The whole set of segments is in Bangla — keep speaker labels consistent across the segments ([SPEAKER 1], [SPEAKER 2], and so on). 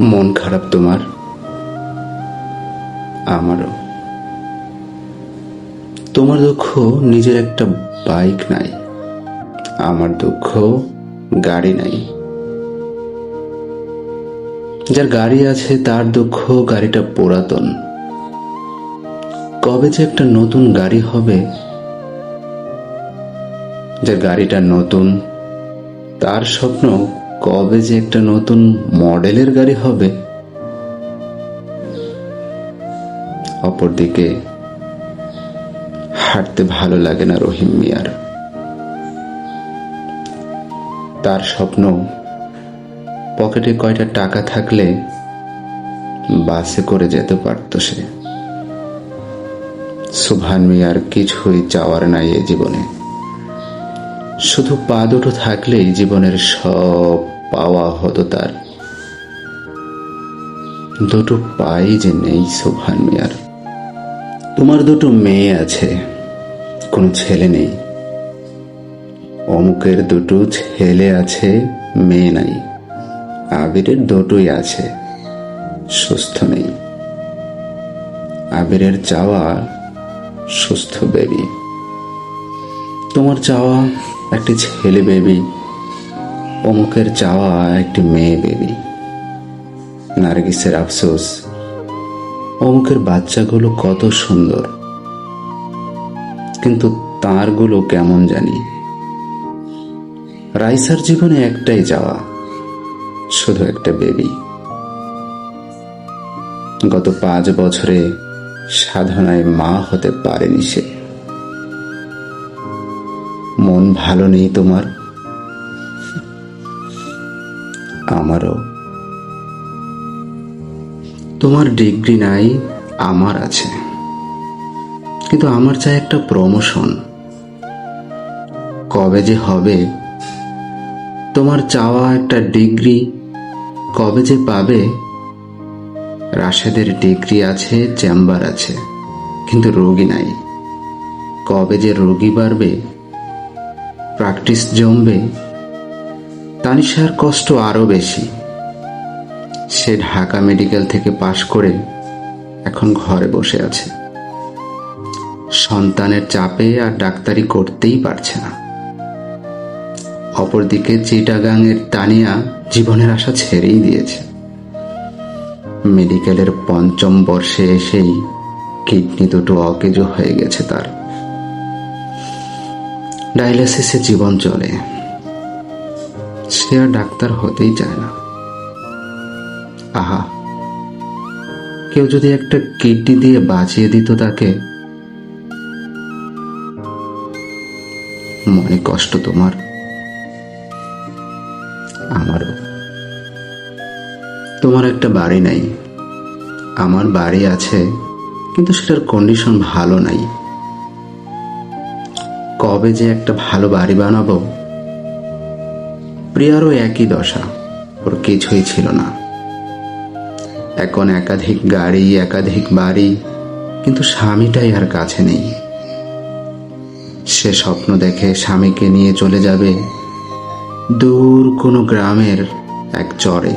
[SPEAKER 1] মন খারাপ তোমার? আমারও। তোমার দুঃখ নিজের একটা বাইক নাই। আমার দুঃখ গাড়ি নাই। যার গাড়ি আছে, তার দুঃখ গাড়িটা পুরাতন। কবে যে একটা নতুন গাড়ি হবে, যার গাড়িটা নতুন তার স্বপ্ন কবে যে একটা নতুন মডেলের গাড়ি হবে। অপরদিকে, হাঁটতে ভালো লাগে না রহিম মিয়ার। তার স্বপ্ন, পকেটে কয়টা টাকা থাকলে বাসে করে যেতে পারত সে। সুভান মিয়ার কিছুই চাওয়ার নাই এ জীবনে। শুধু পা দুটো থাকলেই জীবনের সব পাওয়া হতো তার। দুটো পাই যে নেই সুভান মিয়ার। তোমার দুটো মেয়ে আছে, কোনো ছেলে নেই। অমুকের দুটো ছেলে আছে, মেয়ে নাই। আবিরের দুটোই আছে, সুস্থ নেই। আবিরের চাওয়া সুস্থ বেবি। তোমার চাওয়া একটি ছেলে বেবি অমুকের চাওয়া একটি মেয়ে বেবি নার্গিসের আফসোস, অমুকের বাচ্চাগুলো কত সুন্দর। কিন্তু তারগুলো কেমন জানি। রাইসার জীবনে একটাই যাওয়া শুধু একটা বেবি গত পাঁচ বছরে সাধনায় মা হতে পারেনি সে। ভালো নেই তোমার? আমারও। তোমার ডিগ্রি নাই, আমার আছে। কিন্তু আমার চাই একটা প্রমোশন কবে যে হবে, তোমার চাওয়া একটা ডিগ্রি কবে যে পাবে, রাশেদের ডিগ্রি আছে চেম্বার আছে, কিন্তু রোগী নাই। কবে যে রোগী বাড়বে প্র্যাকটিস জমবে, তানিশার কষ্ট আরও বেশি। সে ঢাকা মেডিকেল থেকে পাশ করে এখন ঘরে বসে আছে। সন্তানের চাপে আর ডাক্তারি করতেই পারছে না। অপরদিকে চিটাগাংয়ের তানিয়া জীবনের আশা ছেড়েই দিয়েছে। মেডিকেলের পঞ্চম বর্ষে এসেই কিডনি দুটো অকেজো হয়ে গেছে তার। ডায়ালিসিসে জীবন চলে। সে আর ডাক্তার হতেই চায় না। আহা, কেউ যদি একটা কিডনি দিয়ে বাঁচিয়ে দিত তাকে, মনে কষ্ট তোমার, আমারও। তোমার একটা বাড়ি নাই। আমার বাড়ি আছে, কিন্তু সেটার কন্ডিশন ভালো নাই। কবে যে একটা ভালো বাড়ি বানাবো, প্রিয়ারও একই দশা, ওর কিছুই ছিল না। এখন একাধিক গাড়ি, একাধিক বাড়ি, কিন্তু স্বামীটাই আর কাছে নেই। সে স্বপ্ন দেখে স্বামীকে নিয়ে চলে যাবে দূর কোনো গ্রামের এক চরে।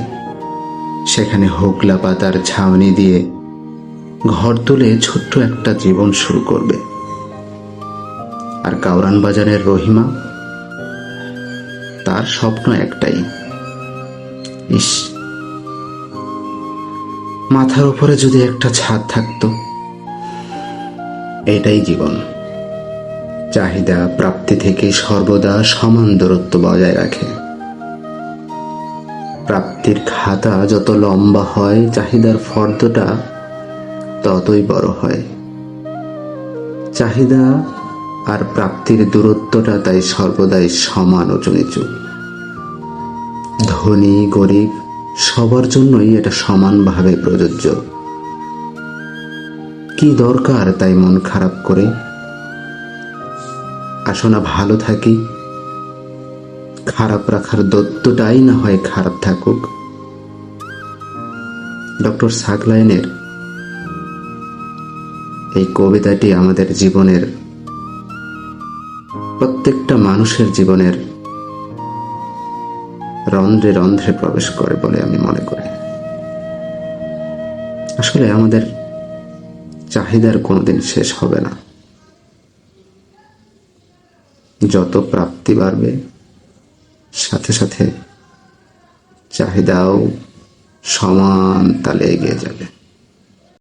[SPEAKER 1] সেখানে হোকলা পাতার ছাউনি দিয়ে ঘর তুলে ছোট্ট একটা জীবন শুরু করবে। আর কাউরান বাজারের রহিমা, তার স্বপ্ন একটাই। ইস, মাথার উপরে যদি একটা ছাদ থাকতো, এটাই জীবন। চাহিদা প্রাপ্তি থেকে সর্বদা সমান দূরত্ব বজায় রাখে। প্রাপ্তির খাতা যত লম্বা হয়, চাহিদার ফর্দটা ততই বড় হয়। চাহিদা আর প্রাপ্তির দূরত্বটা তাই সর্বদাই সমান উঁচু নিচু ধনী, গরিব, সবার জন্যই এটা সমানভাবে প্রযোজ্য। কি দরকার তাই মন খারাপ করে? আসো না ভালো থাকি। খারাপ রাখার দত্তটাই না হয় খারাপ থাকুক। ডক্টর সাকলাইনের এই কবিতাটি আমাদের জীবনের প্রত্যেকটা মানুষের জীবনের রন্ধ্রে রন্ধ্রে প্রবেশ করে বলে আমি মনে করি। আসলে আমাদের চাহিদার কোনোদিন শেষ হবে না। যত প্রাপ্তি বাড়বে, সাথে সাথে চাহিদাও সমান তালে এগিয়ে যাবে।